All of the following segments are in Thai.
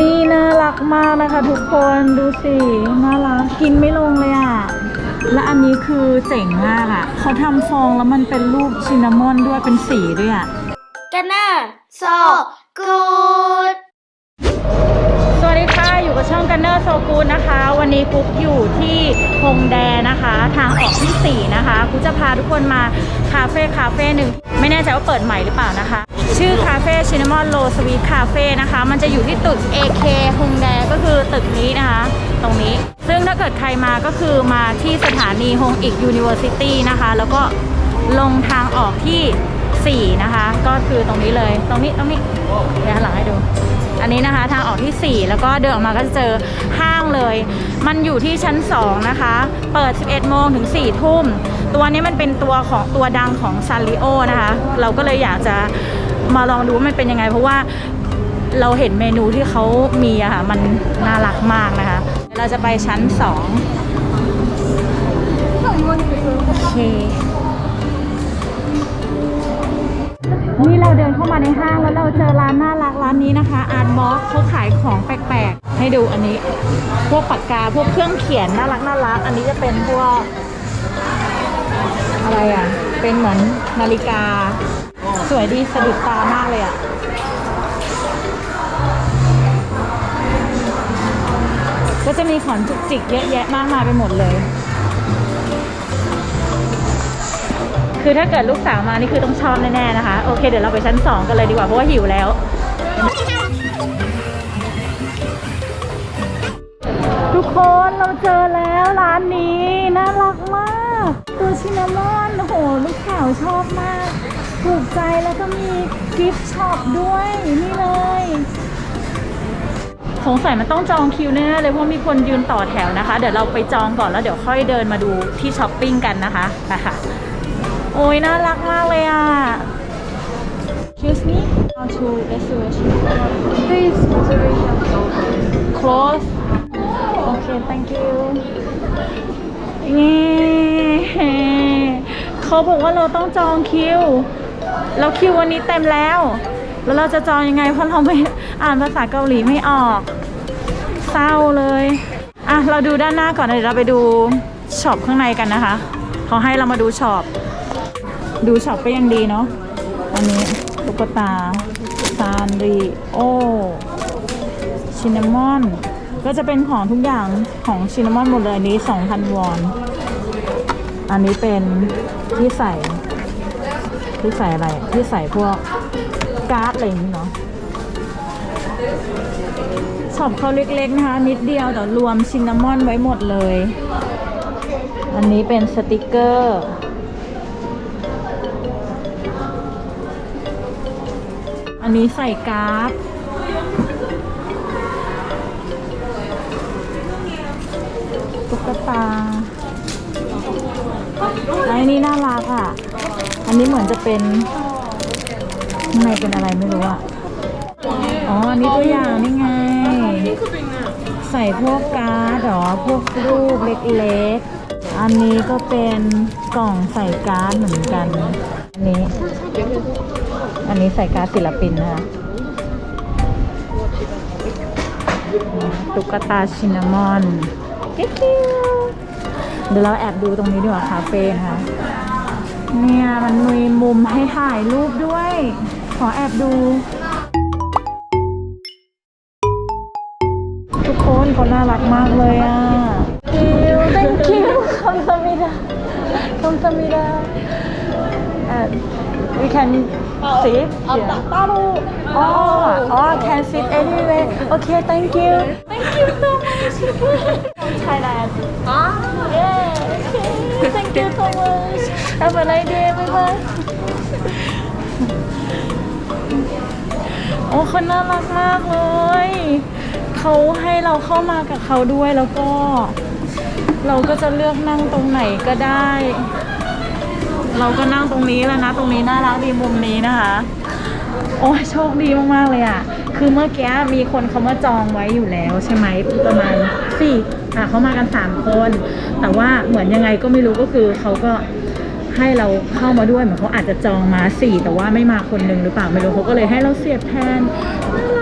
นี่น่ารักมากนะคะทุกคนดูสิน่ารักกินไม่ลงเลยอะ และอันนี้คือเจ๋งมากอะเขาทำฟองแล้วมันเป็นรูปชินนามอนด้วยเป็นสีด้วยอะกันนะโซกูดสวัสดีค่ะ อยู่กับช่องกันเนอร์โซกูดนะคะ วันนี้กุ๊กอยู่ที่ฮงแดนะคะ ทางออกที่ 4 นะคะกุ๊กจะพาทุกคนมาคาเฟ่คาเฟ่หนึ่งไม่แน่ใจว่าเปิดใหม่หรือเปล่านะคะ ชื่อคาเฟ่ชินามอนโลสวีทคาเฟ่นะคะ มันจะอยู่ที่ตึก AK ฮงแดก็คือตึกนี้นะคะ ตรงนี้ ซึ่งถ้าเกิดใครมาก็คือมาที่สถานีฮงอีกยูนิเวอร์ซิตี้นะคะ แล้วก็ลงทางออกที่ 4 นะคะ ก็คือตรงนี้เลย ตรงนี้ ตรงนี้ เดี๋ยวหันหลังให้ดู อันนี้นะคะทางออกที่ 4 แล้วก็เดินออกมาก็จะเจอห้างเลย มันอยู่ที่ชั้น 2 นะคะ เปิด 11 โมงถึง 4 ทุ่ม ตัวนี้มันเป็นตัวของตัวดังของซาริโอนะคะ เราก็เลยอยากจะ มาลองดูว่ามันเป็นยังไง เพราะว่าเราเห็นเมนูที่เขามีอะค่ะมันน่ารักมากนะคะ เราจะไปชั้น2โอเคนี่เราเดินเข้ามาในห้างแล้วเราเจอร้านน่ารักร้านนี้นะคะ อาร์ตบ็อกเขาขายของแปลกๆ ให้ดูอันนี้ พวกปากกาพวกเครื่องเขียนน่ารักน่ารัก อันนี้จะเป็นพวก อะไรอะ เป็นเหมือนนาฬิกา สวยดีสะดุดตามากเลยอะก็จะมีของจุกจิกเยอะแยะมากมายไปหมดเลย คือถ้าเกิดลูกสาวมานี่คือต้องชอบแน่ๆนะคะ โอเค เดี๋ยวเราไปชั้น 2 กันเลยดีกว่า เพราะว่าหิวแล้ว ทุกคนเราเจอแล้วร้านนี้ น่ารักมาก ตัวชินนามอนโอ้โห ลูกสาวชอบมาก ถูกใจแล้วก็มีกิฟต์ช็อปด้วยนี่เลย สงสัยมันต้องจองคิวแน่ๆเลย เพราะมีคนยืนต่อแถวนะคะ เดี๋ยวเราไปจองก่อนแล้วเดี๋ยวค่อยเดินมาดูที่ช้อปปิ้งกันนะคะไปค่ะ โอ้ยน่ารักมากเลยอะ Excuse me how to reservation Please reservation close okay thank you นี่เขาบอกว่าเราต้องจองคิว แล้วคิววันนี้เต็มแล้ว แล้วเราจะจองยังไงเพราะเราไม่อ่านภาษาเกาหลีไม่ออกเศร้าเลยอะเราดูด้านหน้าก่อนเดี๋ยวเราไปดูช็อปข้างในกันนะคะเขาให้เรามาดูช็อปดูช็อปก็ยังดีเนาะอันนี้ตุ๊กตาซานริโอชินนามอนก็จะเป็นของทุกอย่างของชินนามอนหมดเลยนี้ 2,000 วอน อันนี้เป็นที่ใส่ ที่ใส่อะไรที่ใส่พวกการ์ดอะไรอย่างนี้เนาะช็อปเขาเล็กๆนะคะนิดเดียวแต่รวมชินนามอนไว้หมดเลย อันนี้เป็นสติกเกอร์อันนี้ใส่การ์ดตุ๊กตาอันนี้น่ารักอะ อันนี้เหมือนจะเป็นข้างในเป็นอะไรไม่รู้อะ อ๋อ อันนี้ตัวอย่างนี่ไง ใส่พวกการ์ดหรอ พวกรูปเล็กๆ อันนี้ก็เป็นกล่องใส่การ์ดเหมือนกัน อันนี้ อันนี้ใส่การ์ดศิลปินนะคะ ตุ๊กตาชินามอนเดี๋ยวเราแอบดูตรงนี้ดีกว่าคาเฟ่นะคะ เนี่ยมันมีมุมให้ถ่ายรูปด้วย ขอแอบดู ทุกคนเขาน่ารักมากเลยอะ thank you คำสมิดาคำสมิดา and we can sit here oh oh can sit anywhere okay thank you thank you so much from Thailand ah yeah okay thank you so much have a nice day bye bye โอ้เขาน่ารักมากเลย เขาให้เราเข้ามากับเขาด้วยแล้วก็ เราก็จะเลือกนั่งตรงไหนก็ได้ เราก็นั่งตรงนี้แล้วนะ ตรงนี้น่ารักดีมุมนี้นะคะ โอ้โชคดีมากๆเลยอะ คือเมื่อกี้มีคนเขามาจองไว้อยู่แล้วใช่ไหมประมาณสี่อะเขามากันสามคน แต่ว่าเหมือนยังไงก็ไม่รู้ก็คือเขาก็ ให้เราเข้ามาด้วยเหมือนเขาอาจจะจองมาสี่แต่ว่าไม่มาคนหนึงหรือเปล่าไม่รู้เขาก็เลยให้เราเสียบแทนน่ารั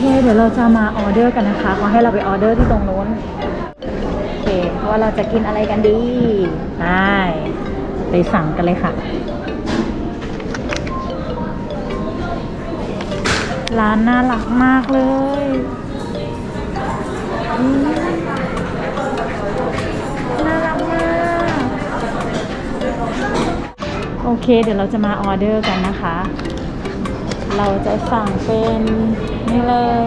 เดี๋ยวเราจะมาออเดอร์กันนะคะเขาให้เราไปออเดอร์ที่ตรงนู้นโอเคว่าเราจะกินอะไรกันดีได้ไปสั่งกันเลยค่ะ ร้านน่ารักมากเลยน่ารักมาก โอเค เดี๋ยวเราจะมาออเดอร์กันนะคะ เราจะสั่งเป็น นี่เลย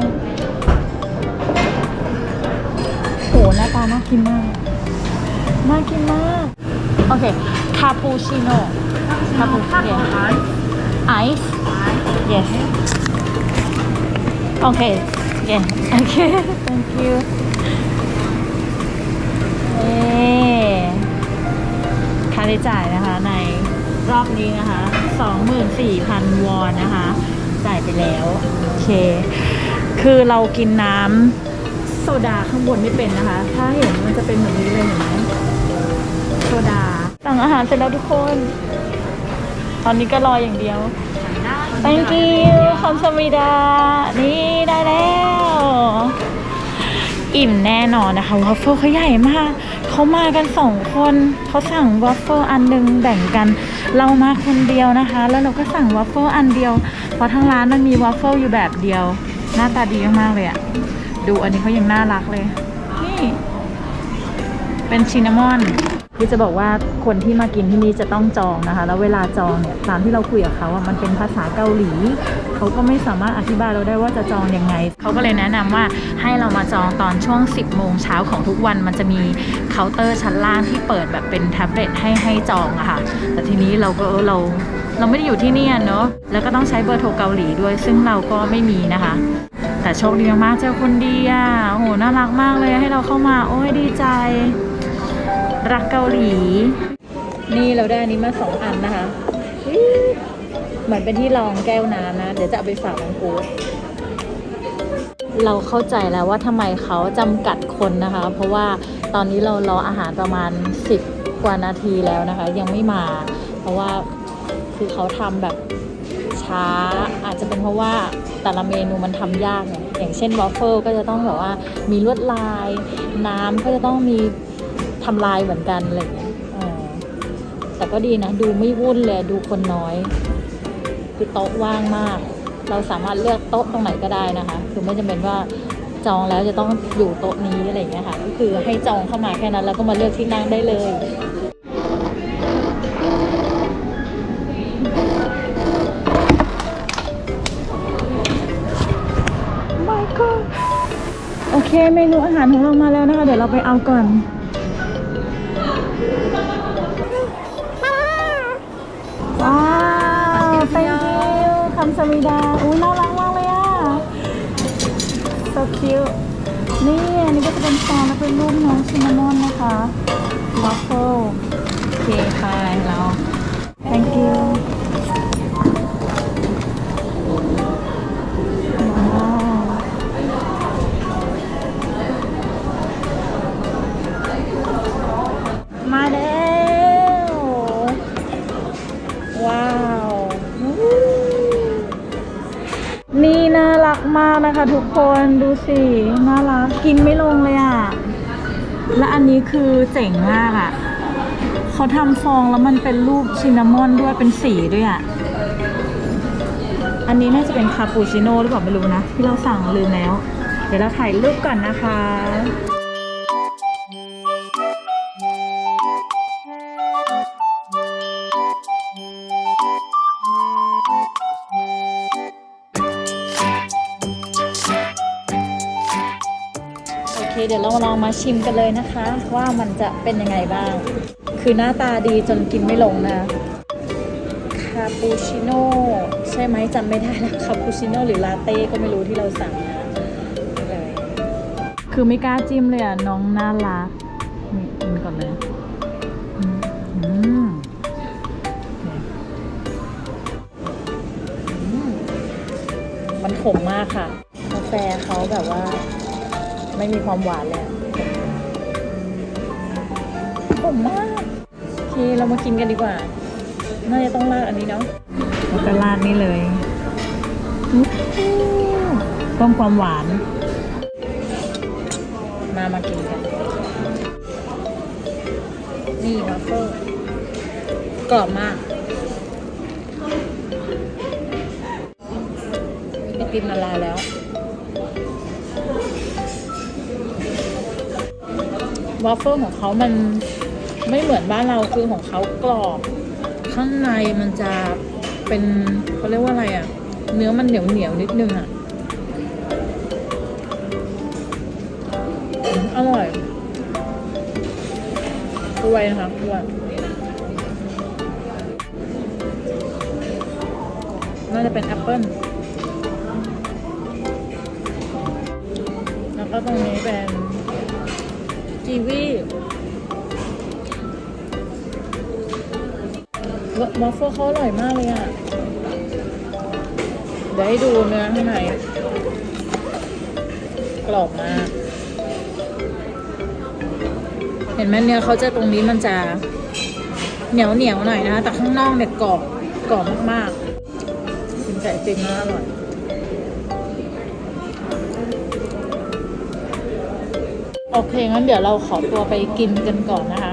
โหหน้าตาน่ากินมาก น่ากินมาก โอเค คาปูชิโน่ คาปูชิโน่ไอซ์ yes โอเค yeah โอเค thank you เอ๊ค่าใช้จ่ายนะคะในรอบนี้นะคะ 24,000 วอนนะคะ จ่ายไปแล้วโอเค คือเรากินน้ำโซดาข้างบนไม่เป็นนะคะ ถ้าเห็นมันจะเป็นแบบนี้เลยเห็นไหมโซดาสั่งอาหารเสร็จแล้วทุกคน ตอนนี้ก็รออย่างเดียว thank you คำสมิดานี่ได้แล้ว อิ่มแน่นอนนะคะวอฟเฟิลเขาใหญ่มากเขามากันสองคนเขาสั่งวอฟเฟิลอันหนึ่งแบ่งกัน เรามาคนเดียวนะคะ แล้วเราก็สั่งวอฟเฟิลอันเดียว เพราะทั้งร้านมันมีวอฟเฟิลอยู่แบบเดียว หน้าตาดีมากๆเลยอะดูอันนี้เขายังน่ารักเลย นี่ เป็นชินนามอน คือจะบอกว่าคนที่มากินที่นี่จะต้องจองนะคะ แล้วเวลาจองเนี่ยตามที่เราคุยกับเขาอะมันเป็นภาษาเกาหลี เขาก็ไม่สามารถอธิบายเราได้ว่าจะจองยังไง เขาก็เลยแนะนำว่าให้เรามาจองตอนช่วง 10 โมงเช้าของทุกวัน มันจะมีเคาน์เตอร์ชั้นล่างที่เปิดแบบเป็นแท็บเล็ตให้ให้จองอะค่ะ แต่ทีนี้เราก็เออเราเราไม่ได้อยู่ที่นี่อะเนอะแล้วก็ต้องใช้เบอร์โทรเกาหลีด้วย ซึ่งเราก็ไม่มีนะคะ แต่โชคดีมากๆเจอคนดีอะโอ้โหน่ารักมากเลยให้เราเข้ามา โอ้ยดีใจ รักเกาหลี นี่เราได้อันนี้มาสองอันนะคะ เหมือนเป็นที่รองแก้วน้ำนะ เดี๋ยวจะเอาไปฝากน้องกูเราเข้าใจแล้วว่าทำไมเขาจำกัดคนนะคะ เพราะว่าตอนนี้เรารออาหารประมาณ 10 กว่านาทีแล้วนะคะ ยังไม่มา เพราะว่าคือเขาทำแบบช้า อาจจะเป็นเพราะว่าแต่ละเมนูมันทำยากไงอย่างเช่นวอฟเฟิลก็จะต้องแบบว่ามีลวดลาย น้ำก็จะต้องมี ทำลายเหมือนกันอะไรอย่างเงี้ยเออแต่ก็ดีนะ ดูไม่วุ่นเลยดูคนน้อย คือโต๊ะว่างมาก เราสามารถเลือกโต๊ะตรงไหนก็ได้นะคะ คือไม่จำเป็นว่าจองแล้วจะต้องอยู่โต๊ะนี้อะไรอย่างเงี้ยค่ะ ก็คือให้จองเข้ามาแค่นั้นแล้วก็มาเลือกที่นั่งได้เลยโอเคเมนูอาหารของเรามาแล้วนะคะ เดี๋ยวเราไปเอาก่อน สมิดา อุ้ยน่ารักมากเลยอะ so cute นี่อันนี้ก็จะเป็นซองแล้วเป็นรูปน้องชินนามอนนะคะ waffle โอเคค่ะแล้ว thank you คะทุกคนดูสิน่ารักกินไม่ลงเลยอะ และอันนี้คือเจ๋งมากอะเขาทำฟองแล้วมันเป็นรูปชินนามอนด้วยเป็นสีด้วยอะ อันนี้น่าจะเป็นคาปูชิโน่หรือเปล่าไม่รู้นะ ที่เราสั่งลืมแล้ว เดี๋ยวเราถ่ายรูปก่อนนะคะ เคเดี๋ยวเราลองมาชิมกันเลยนะคะ ว่ามันจะเป็นยังไงบ้าง คือหน้าตาดีจนกินไม่ลงนะคาปูชิโน่ใช่ไหมจำไม่ได้แล้วคาปูชิโน่หรือลาเต้ก็ไม่รู้ที่เราสั่งนะเลยคือไม่กล้าจิ้มเลยอะ น้องน่ารักนี่กินก่อนเลยมันขมมากค่ะ กาแฟเขาแบบว่า ไม่มีความหวานเลยอะขมมากโอเคเรามากินกันดีกว่า น่าจะต้องราดอันนี้เนาะแล้วก็ราดนี่เลยอู้หูพิ่มความหวาน มามากินกัน นี่วัฟเฟิลกรอบมากไอติมละลายแล้ว วอฟเฟิลของเขามันไม่เหมือนบ้านเราคือของเขากรอบ ข้างในมันจะเป็นเขาเรียกว่าอะไรอะ่ะ เนื้อมันเหนียวเหนียวนิดนึงอะ่ะอร่อยกล้วยนะคะกล้วยน่าจะเป็นแอปเปิ้ลแล้วก็ตรงนี้เป็น กีวีวอฟเฟิลเขาอร่อยมากเลยอะ เดี๋ยวให้ดูเนื้อข้างในกรอบมาก เห็นไหมเนื้อเขาจะตรงนี้มันจะเหนียวเหนียวหน่อยนะคะแต่ข้างนอกเนี่ยกรอบกรอบมากๆกินไก่จริงแล้วอร่อย โอเคงั้นเดี๋ยวเราขอตัวไปกินกันก่อนนะคะ